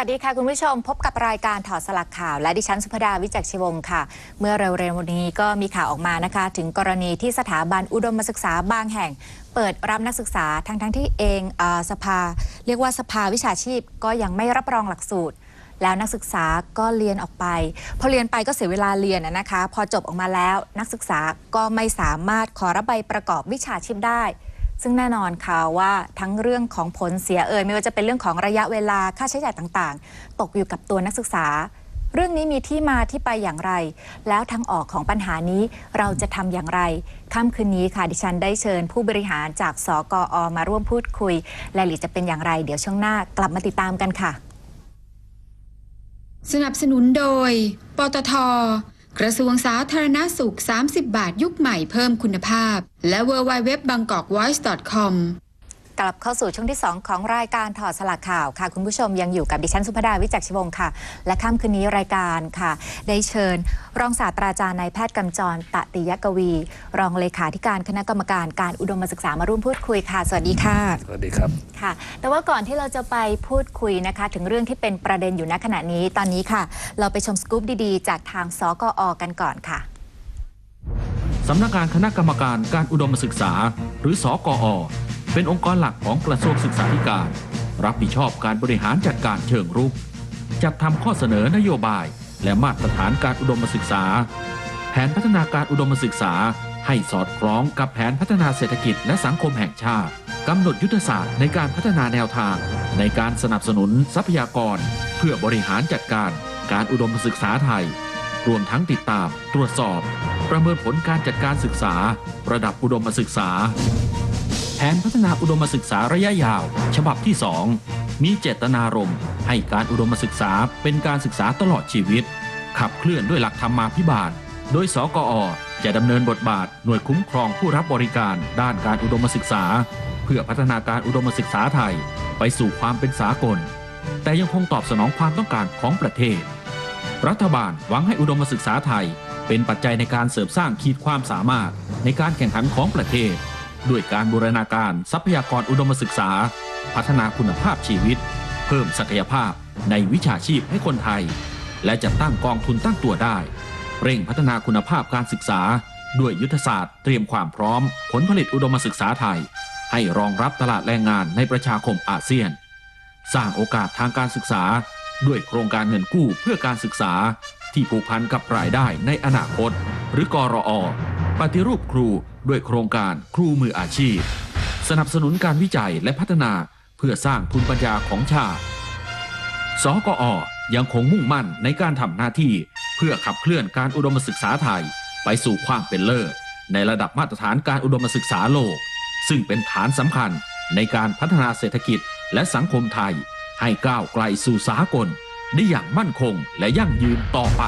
สวัสดีค่ะ คุณผู้ชมพบกับรายการถอดสลักข่าว และดิฉันสุภดาวิจักชีวงค่ะ เมื่อเร็วๆนี้ก็มีข่าวออกมานะคะ ถึงกรณีที่สถาบันอุดมศึกษาบางแห่ง เปิดรับนักศึกษาทั้งๆทที่เองเอสภา เรียกว่าสภาวิชาชีพก็ยังไม่รับรองหลักสูตร แล้วนักศึกษาก็เรียนออกไป พอเรียนไปก็เสียเวลาเรียนนะคะ พอจบออกมาแล้วนักศึกษาก็ไม่สามารถขอรับใบประกอบวิชาชีพได้ ซึ่งแน่นอนค่ะว่าทั้งเรื่องของผลเสียเอ่ยไม่ว่าจะเป็นเรื่องของระยะเวลาค่าใช้จ่ายต่างๆ ตกอยู่กับตัวนักศึกษา เรื่องนี้มีที่มาที่ไปอย่างไร แล้วทางออกของปัญหานี้เราจะทำอย่างไรค่ำคืนนี้ค่ะดิฉันได้เชิญผู้บริหารจากสกอมาร่วมพูดคุยรายละเอียดจะเป็นอย่างไร เดี๋ยวช่วงหน้ากลับมาติดตามกันค่ะ สนับสนุนโดย ปตท กระทรวงสาธารณาสุข 30 บาทยุคใหม่เพิ่มคุณภาพ และ w w w b a n g k o k v o i c e c o m กลับเข้าสู่ช่วงที่ 2 ของรายการถอดสลักข่าวค่ะ คุณผู้ชมยังอยู่กับดิฉันสุภดาวิจักรชวงศ์ค่ะ และค่ำคืนนี้รายการค่ะ ได้เชิญ รองศาสตราจารย์นายแพทย์กำจรตะติยกวี รองเลขาธิการคณะกรรมการการอุดมศึกษามาร่วมพูดคุยค่ะ สวัสดีค่ะ สวัสดีครับค่ะ แต่ว่าก่อนที่เราจะไปพูดคุยนะคะ ถึงเรื่องที่เป็นประเด็นอยู่ณขณะนี้ตอนนี้ค่ะ เราไปชมสกู๊ปดีๆ จากทางสกอกันก่อนค่ะสำนักงานคณะกรรมการการอุดมศึกษา หรือสอกอ เป็นองค์กรหลักของกระทรวงศึกษาธิการ รับผิดชอบการบริหารจัดการเชิงรุก จัดทำข้อเสนอนโยบาย และมาตรฐานการอุดมศึกษา แผนพัฒนาการอุดมศึกษา ให้สอดคล้องกับแผนพัฒนาเศรษฐกิจและสังคมแห่งชาติกำหนดยุทธศาสตร์ในการพัฒนาแนวทาง ในการสนับสนุนทรัพยากร เพื่อบริหารจัดการการอุดมศึกษาไทย รวมทั้งติดตาม ตรวจสอบ ประเมินผลการจัดการศึกษา ระดับอุดมศึกษา แผนพัฒนาอุดมศึกษาระยะยาว ฉบับที่ 2 มีเจตนารมณ์ให้การอุดมศึกษาเป็นการศึกษาตลอดชีวิต ขับเคลื่อนด้วยหลักธรรมาภิบาล โดยสกอจะดำเนินบทบาทหน่วยคุ้มครองผู้รับบริการด้านการอุดมศึกษา เพื่อพัฒนาการอุดมศึกษาไทย ไปสู่ความเป็นสากล แต่ยังคงตอบสนองความต้องการของประเทศ รัฐบาลหวังให้อุดมศึกษาไทย เป็นปัจจัยในการเสริมสร้างขีดความสามารถในการแข่งขันของประเทศ ด้วยการบูรณาการทรัพยากรอุดมศึกษา พัฒนาคุณภาพชีวิต เพิ่มศักยภาพในวิชาชีพให้คนไทย และจัดตั้งกองทุนตั้งตัวได้ เร่งพัฒนาคุณภาพการศึกษา ด้วยยุทธศาสตร์เตรียมความพร้อม ผลผลิตอุดมศึกษาไทย ให้รองรับตลาดแรงงานในประชาคมอาเซียน สร้างโอกาสทางการศึกษา ด้วยโครงการเงินกู้เพื่อการศึกษา ที่ผูกพันกับรายได้ในอนาคต หรือกรอปฏิรูปครู ด้วยโครงการครูมืออาชีพ สนับสนุนการวิจัยและพัฒนาเพื่อสร้างทุนปัญญาของชาติ สกอ ยังคงมุ่งมั่นในการทำหน้าที่ เพื่อขับเคลื่อนการอุดมศึกษาไทย ไปสู่ความเป็นเลิศในระดับมาตรฐานการอุดมศึกษาโลก ซึ่งเป็นฐานสำคัญในการพัฒนาเศรษฐกิจและสังคมไทย ให้ก้าวไกลสู่สากล ได้อย่างมั่นคงและยั่งยืนต่อไป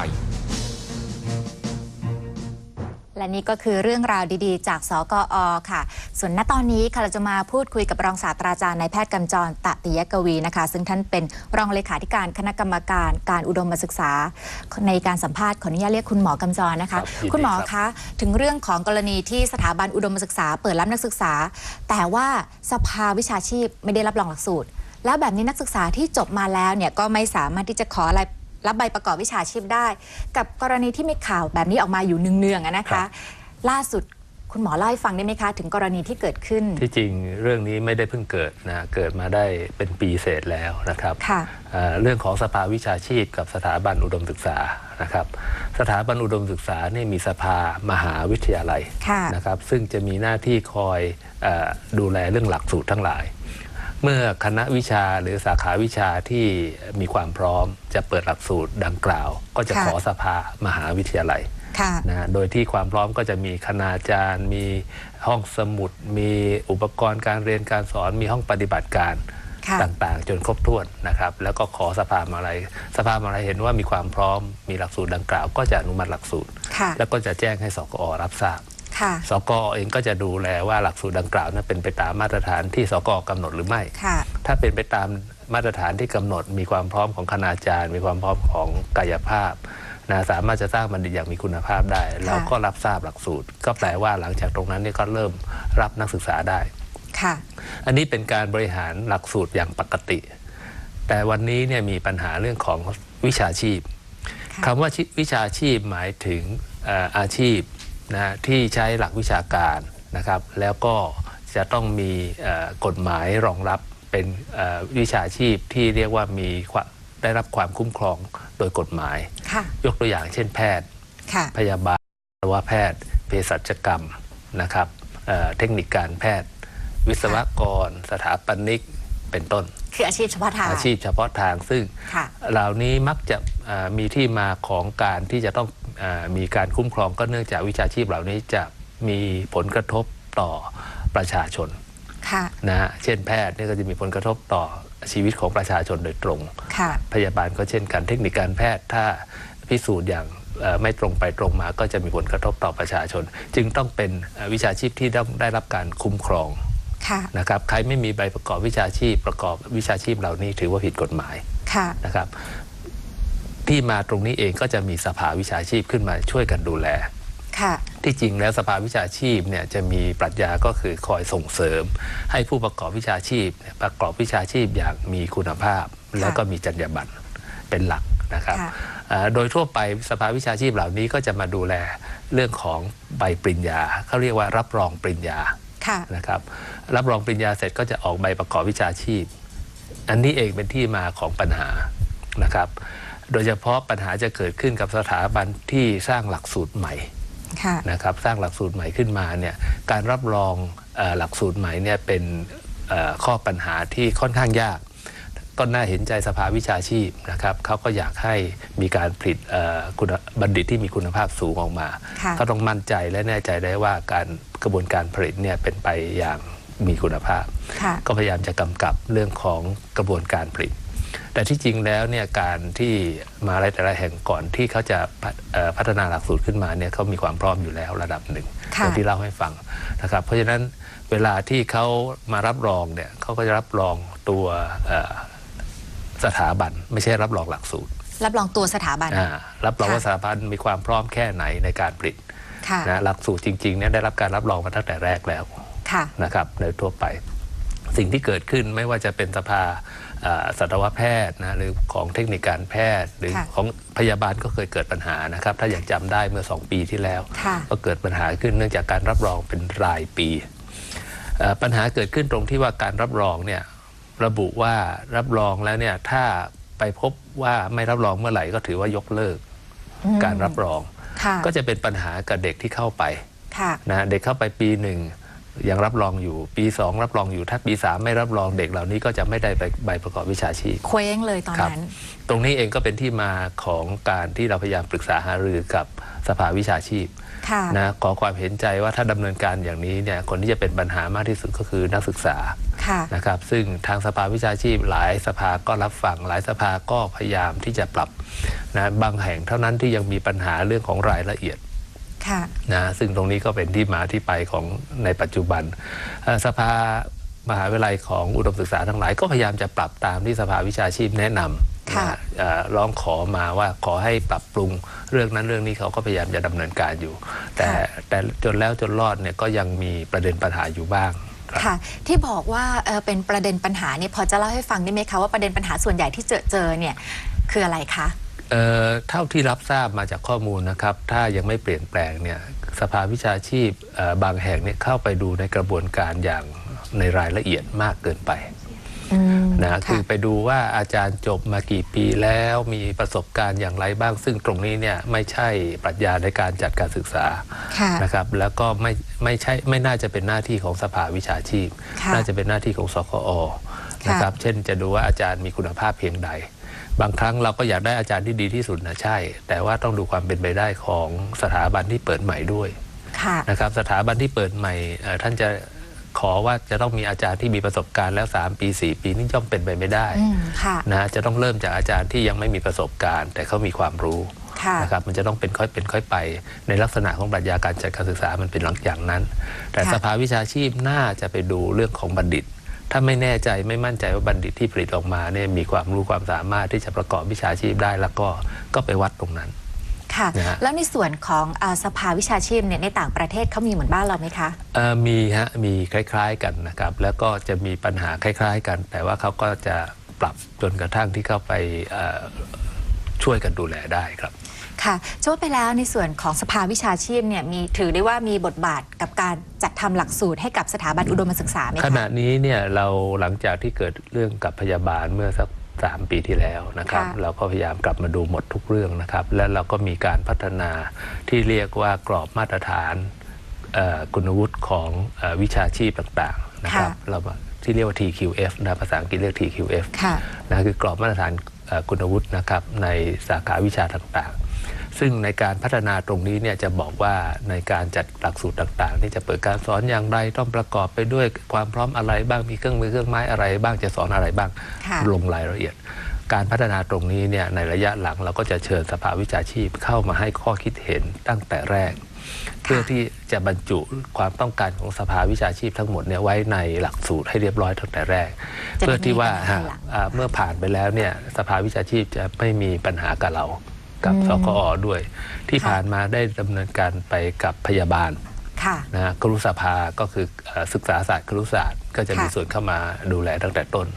และนี่ก็คือเรื่องราวดีๆ จากสกอค่ะ ส่วนณตอนนี้ค่ะเราจะมาพูดคุยกับรองศาสตราจารย์นายแพทย์กำจรตะติยกวีนะคะ ซึ่งท่านเป็นรองเลขาธิการคณะกรรมการการอุดมศึกษา ในการสัมภาษณ์ขออนุญาตเรียกคุณหมอกำจรนะคะ ครับยินดีคุณหมอครับคะถึงเรื่องของกรณีที่สถาบันอุดมศึกษา เปิดรับนักศึกษา แต่ว่าสภาวิชาชีพไม่ได้รับรองหลักสูตร แล้วแบบนี้นักศึกษาที่จบมาแล้วเนี่ยก็ไม่สามารถที่จะขออะไร รับใบประกอบวิชาชีพได้ กับกรณีที่มีข่าวแบบนี้ออกมาอยู่เนืองๆอะนะคะล่าสุดคุณหมอเล่าให้ฟังได้ไหมคะ ถึงกรณีที่เกิดขึ้น ที่จริงเรื่องนี้ไม่ได้เพิ่งเกิดนะเกิดมาได้เป็นปีเศษแล้วนะครับค่ะ เอ่อเรื่องของสภาวิชาชีพกับสถาบันอุดมศึกษานะครับ สถาบันอุดมศึกษาเนี่ยมีสภามหาวิทยาลัยค่ะ นะครับซึ่งจะมีหน้าที่คอยเออดูแลเรื่องหลักสูตรทั้งหลาย เมื่อคณะวิชาหรือสาขาวิชาที่มีความพร้อมจะเปิดหลักสูตรดังกล่าว ก็จะค่ะขอสภามหาวิทยาลัยค่ะนะฮะโดยที่ความพร้อมก็จะมีคณาจารย์ มีห้องสมุด มีอุปกรณ์การเรียนการสอน มีห้องปฏิบัติการค่ะต่างๆ จนครบถ้วนนะครับ แล้วก็ขอสภามาลัยสภามาลัยเห็นว่ามีความพร้อมมีหลักสูตรดังกล่าว ก็จะอนุมัติหลักสูตรค่ะแล้วก็จะแจ้งให้สกอรับทราบ ค่ะ สกอเองก็จะดูแลว่าหลักสูตรดังกล่าวนั้นเป็นไปตามมาตรฐานที่สกอกำหนดหรือไม่ ค่ะ ถ้าเป็นไปตามมาตรฐานที่กำหนด มีความพร้อมของคณาจารย์ มีความพร้อมของกายภาพนะสามารถจะสร้างบัณฑิตอย่างมีคุณภาพได้ เราก็รับทราบหลักสูตร ก็แปลว่าหลังจากตรงนั้นเนี่ยก็เริ่มรับนักศึกษาได้ค่ะ อันนี้เป็นการบริหารหลักสูตรอย่างปกติ แต่วันนี้เนี่ยมีปัญหาเรื่องของวิชาชีพค่ะคำว่าชิวิชาชีพหมายถึงเอ่ออาชีพ นะที่ใช้หลักวิชาการนะครับ แล้วก็จะต้องมีเอ่อกฎหมายรองรับเป็นเอ่อวิชาชีพที่เรียกว่ามีความได้รับความคุ้มครองโดยกฎหมายค่ะยกตัวอย่างเช่นแพทย์ค่ะพยาบาลสัตวแพทย์เภสัชกรรมนะครับเอ่อเทคนิคการแพทย์ วิศวกร สถาปนิกเป็นต้น คืออาชีพเฉพาะทางอาชีพเฉพาะทางซึ่งค่ะ เหล่านี้มักจะเอ่อมีที่มาของการที่จะต้องเออมีการคุ้มครองก็เนื่องจากวิชาชีพเหล่านี้จะมีผลกระทบต่อประชาชนค่ะ นะฮะเช่นแพทย์เนี่ยก็จะมีผลกระทบต่อชีวิตของประชาชนโดยตรง ค่ะ พยาบาลก็เช่นกันเทคนิคการแพทย์ถ้าพิสูจน์อย่างเอ่อไม่ตรงไปตรงมาก็จะมีผลกระทบต่อประชาชน จึงต้องเป็นเอ่อวิชาชีพที่ต้องได้รับการคุ้มครองค่ะ นะครับใครไม่มีใบประกอบวิชาชีพประกอบวิชาชีพเหล่านี้ถือว่าผิดกฎหมายค่ะนะครับ ที่มาตรงนี้เองก็จะมีสภาวิชาชีพขึ้นมาช่วยกันดูแลค่ะที่จริงแล้วสภาวิชาชีพเนี่ยจะมีปรัชญาก็คือคอยส่งเสริม ให้ผู้ประกอบวิชาชีพเนี่ยประกอบวิชาชีพอย่างมีคุณภาพ แล้วก็มีจรรยาบรรณเป็นหลักนะครับค่ะอ่าโดยทั่วไปสภาวิชาชีพเหล่านี้ก็จะมาดูแลเรื่องของใบปริญญาเขาเรียกว่ารับรองปริญญาค่ะ นะครับรับรองปริญญาเสร็จก็จะออกใบประกอบวิชาชีพ อันนี้เองเป็นที่มาของปัญหานะครับ โดยเฉพาะปัญหาจะเกิดขึ้นกับสถาบันที่สร้างหลักสูตรใหม่ค่ะนะครับสร้างหลักสูตรใหม่ขึ้นมาเนี่ยการรับรองเออหลักสูตรใหม่เนี่ยเป็นเอ่อข้อปัญหาที่ค่อนข้างยาก ก็น่าเห็นใจสภาวิชาชีพนะครับเขาก็อยากให้มีการผลิตเอ่อคุณบัณฑิตที่มีคุณภาพสูงออกมาค่ะก็ต้องมั่นใจและแน่ใจได้ว่าการกระบวนการผลิตเนี่ยเป็นไปอย่างมีคุณภาพค่ะก็พยายามจะกำกับเรื่องของกระบวนการผลิต แต่ที่จริงแล้วเนี่ยการที่มหาลัยแต่ละแห่งก่อนที่เขาจะพัฒเอ่อพัฒนาหลักสูตรขึ้นมาเนี่ยเขามีความพร้อมอยู่แล้วระดับหนึ่งค่ะอย่างที่เล่าให้ฟังนะครับเพราะฉะนั้นเวลาที่เขามารับรองเนี่ยเขาก็จะรับรองตัวเอ่อ สถาบัน ไม่ใช่รับรองหลักสูตร รับรองตัวสถาบัน อ่ารับรองค่ะว่าสถาบันมีความพร้อมแค่ไหนในการผลิตค่ะนะหลักสูตรจริงๆเนี่ยได้รับการรับรองมาตั้งแต่แรกแล้วค่ะนะครับโดยทั่วไป สิ่งที่เกิดขึ้นไม่ว่าจะเป็นสภาอ่าสัตวแพทย์นะหรือของเทคนิคการแพทย์หรือค่ะของพยาบาลก็เคยเกิดปัญหานะครับ ถ้ายังจำได้เมื่อ 2 ปีที่แล้วค่ะก็เกิดปัญหาขึ้นเนื่องจากการรับรองเป็นรายปีเอ่อปัญหาเกิดขึ้นตรงที่ว่าการรับรองเนี่ย ระบุว่ารับรองแล้วเนี่ยถ้าไปพบว่าไม่รับรองเมื่อไหร่ก็ถือว่ายกเลิกอืมการรับรองค่ะก็จะเป็นปัญหากับเด็กที่เข้าไปค่ะนะเด็กเข้าไปปีหนึ่งยังรับรองอยู่ปีสองรับรองอยู่ถ้าปีสามไม่รับรองเด็กเหล่านี้ก็จะไม่ได้ใบใบประกอบวิชาชีพเคว้งเลยตอนครับนั้น ตรงนี้เองก็เป็นที่มาของการที่เราพยายามปรึกษาหารือกับสภาวิชาชีพค่ะนะขอความเห็นใจว่าถ้าดำเนินการอย่างนี้เนี่ยคนที่จะเป็นปัญหามากที่สุดก็คือนักศึกษา ค่ะนะครับซึ่งทางสภาวิชาชีพหลายสภาก็รับฟังหลายสภาก็พยายามที่จะปรับนะบางแห่งเท่านั้นที่ยังมีปัญหาเรื่องของรายละเอียดค่ะนะซึ่งตรงนี้ก็เป็นที่มาที่ไปของในปัจจุบันเอ่อสภามหาวิทยาลัยของอุดมศึกษาทั้งหลายก็พยายามจะปรับตามที่สภาวิชาชีพแนะนำค่ะนะเอ่อร้องขอมาว่าขอให้ปรับปรุงเรื่องนั้นเรื่องนี้เขาก็พยายามจะดำเนินการอยู่ แต่แต่จนแล้วจนรอดเนี่ยก็ยังมีประเด็นปัญหาอยู่บ้าง ครับค่ะ ที่บอกว่าเอ่อเป็นประเด็นปัญหาเนี่ยพอจะเล่าให้ฟังได้ไหมคะว่าประเด็นปัญหาส่วนใหญ่ที่เจอเจอเนี่ยคืออะไรคะเอ่อเท่าที่รับทราบมาจากข้อมูลนะครับ ถ้ายังไม่เปลี่ยนแปลงเนี่ยสภาวิชาชีพเอ่อบางแห่งเนี่ยเข้าไปดูในกระบวนการอย่างในรายละเอียดมากเกินไปอืม นะคือไปดูว่าอาจารย์จบมากี่ปีแล้วมีประสบการณ์อย่างไรบ้าง ซึ่งตรงนี้เนี่ยไม่ใช่ปรัชญาในการจัดการศึกษาค่ะนะครับแล้วก็ไม่ไม่ใช่ไม่น่าจะเป็นหน้าที่ของสภาวิชาชีพค่ะน่าจะเป็นหน้าที่ของสคอนะครับเช่นจะดูว่าอาจารย์มีคุณภาพเพียงใด บางครั้งเราก็อยากได้อาจารย์ที่ดีที่สุดนะใช่ แต่ว่าต้องดูความเป็นไปได้ของสถาบันที่เปิดใหม่ด้วยค่ะนะครับสถาบันที่เปิดใหม่เอ่อท่านจะ ขอว่าจะต้องมีอาจารย์ที่มีประสบการณ์แล้ว 3 ปี 4 ปีนี่ย่อมเป็นไปไม่ได้อืมค่ะนะจะต้องเริ่มจากอาจารย์ที่ยังไม่มีประสบการณ์ แต่เขามีความรู้ค่ะนะครับมันจะต้องเป็นค่อยเป็นค่อยไป ในลักษณะของปรัชญาการจัดการศึกษามันเป็นหลังอย่างนั้น แต่ค่ะสภาวิชาชีพน่าจะไปดูเรื่องของบัณฑิต ถ้าไม่แน่ใจไม่มั่นใจว่าบัณฑิตที่ผลิตออกมาเนี่ยมีความรู้ความสามารถที่จะประกอบวิชาชีพได้แล้วก็ก็ไปวัดตรงนั้น ค่ะ นะฮะ แล้วในส่วนของอาสภาวิชาชีพเนี่ยในต่างประเทศเขามีเหมือนบ้านเราไหมคะ เอ่อมีฮะมีคล้ายๆกันนะครับ แล้วก็จะมีปัญหาคล้าย ๆ กัน แต่ว่าเขาก็จะปรับจนกระทั่งที่เข้าไปเอ่อช่วยกันดูแลได้ครับ ค่ะจะว่าไปแล้วในส่วนของสภาวิชาชีพเนี่ยมีถือได้ว่ามีบทบาทกับการจัดทำหลักสูตรให้กับสถาบันอุดมศึกษาไหมขคะ ณะนี้เนี่ยเราหลังจากที่เกิดเรื่องกับพยาบาลเมื่อสัก สามปีที่แล้วนะครับค่ะเราก็พยายามกลับมาดูหมดทุกเรื่องนะครับ และเราก็มีการพัฒนาที่เรียกว่ากรอบมาตรฐานเอ่อคุณวุฒิของเออวิชาชีพต่างๆนะครับเราที่เรียกว่า TQF นะภาษาอังกฤษเรียก TQF ค่ะนะคือกรอบมาตรฐานเอ่อคุณวุฒินะครับในสาขาวิชาต่างๆ ซึ่งในการพัฒนาตรงนี้เนี่ยจะบอกว่าในการจัดหลักสูตรต่างๆ ที่จะเปิดการสอนอย่างไรต้องประกอบไปด้วยความพร้อมอะไรบ้างมีเครื่องมือเครื่องไม้อะไรบ้างจะสอนอะไรบ้างค่ะลงรายละเอียด การพัฒนาตรงนี้เนี่ยในระยะหลังเราก็จะเชิญสภาวิชาชีพเข้ามาให้ข้อคิดเห็นตั้งแต่แรก เพื่อที่จะบรรจุความต้องการของสภาวิชาชีพทั้งหมดเนี่ยไว้ในหลักสูตรให้เรียบร้อยตั้งแต่แรกจะได้เพื่อที่ว่าไม่มีปัญหาฮะหลังอ่าเมื่อผ่านไปแล้วเนี่ยสภาวิชาชีพจะไม่มีปัญหากับเรา กับอืมสกอด้วย ที่ค่ะผ่านมาได้ดำเนินการไปกับพยาบาลค่ะนะฮะครุสภาก็คือเอ่อศึกษาศาสตร์ครุศาสตร์ก็จะมีค่ะส่วนเข้ามาดูแลตั้งแต่ต้น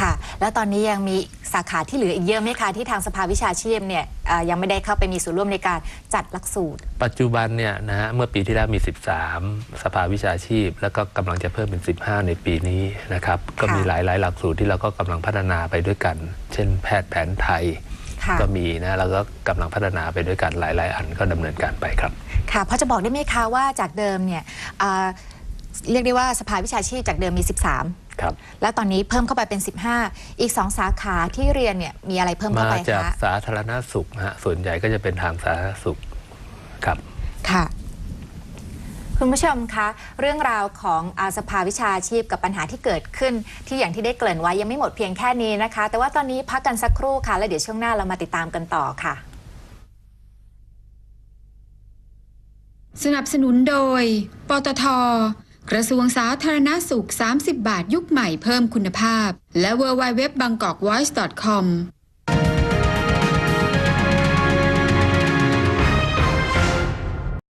ค่ะ แล้วตอนนี้ยังมีสาขาที่เหลืออีกเยอะไหมคะที่ทางสภาวิชาชีพเนี่ยเอ่อยังไม่ได้เข้าไปมีส่วนร่วมในการจัดหลักสูตร ปัจจุบันเนี่ยนะฮะเมื่อปีที่แล้วมี 13 สภาวิชาชีพ แล้วก็กำลังจะเพิ่มเป็น 15 ในปีนี้นะครับ ก็มีหลายหลายๆหลักสูตรที่เราก็กำลังพัฒนาไปด้วยกัน เช่น แพทย์แผนไทยค่ะ ก็มีนะแล้วก็กำลังพัฒนาไปด้วยกันหลาย ๆ อันก็ดำเนินการไปครับ ค่ะพอจะบอกได้ไหมคะว่าจากเดิมเนี่ยเอ่อเรียกได้ว่าสภาวิชาชีพจากเดิมมี 13ครับแล้วตอนนี้เพิ่มเข้าไปเป็น 15 อีก 2 สาขาที่เรียนเนี่ยมีอะไรเพิ่มเข้ามาไปจากคะสาธารณสุขนะฮะส่วนใหญ่ก็จะเป็นทางสาธารณสุขครับค่ะ คุณผู้ชมคะเรื่องราวของอาสภาวิชาชีพกับปัญหาที่เกิดขึ้น ที่อย่างที่ได้เกริ่นไว้ยังไม่หมดเพียงแค่นี้นะคะ แต่ว่าตอนนี้พักกันสักครู่ค่ะ แล้วเดี๋ยวช่วงหน้าเรามาติดตามกันต่อค่ะ สนับสนุนโดย ปตท กระทรวงสาธารณสุข 30 บาทยุคใหม่เพิ่มคุณภาพ และ w w w b a n g k o k v o i c e c o m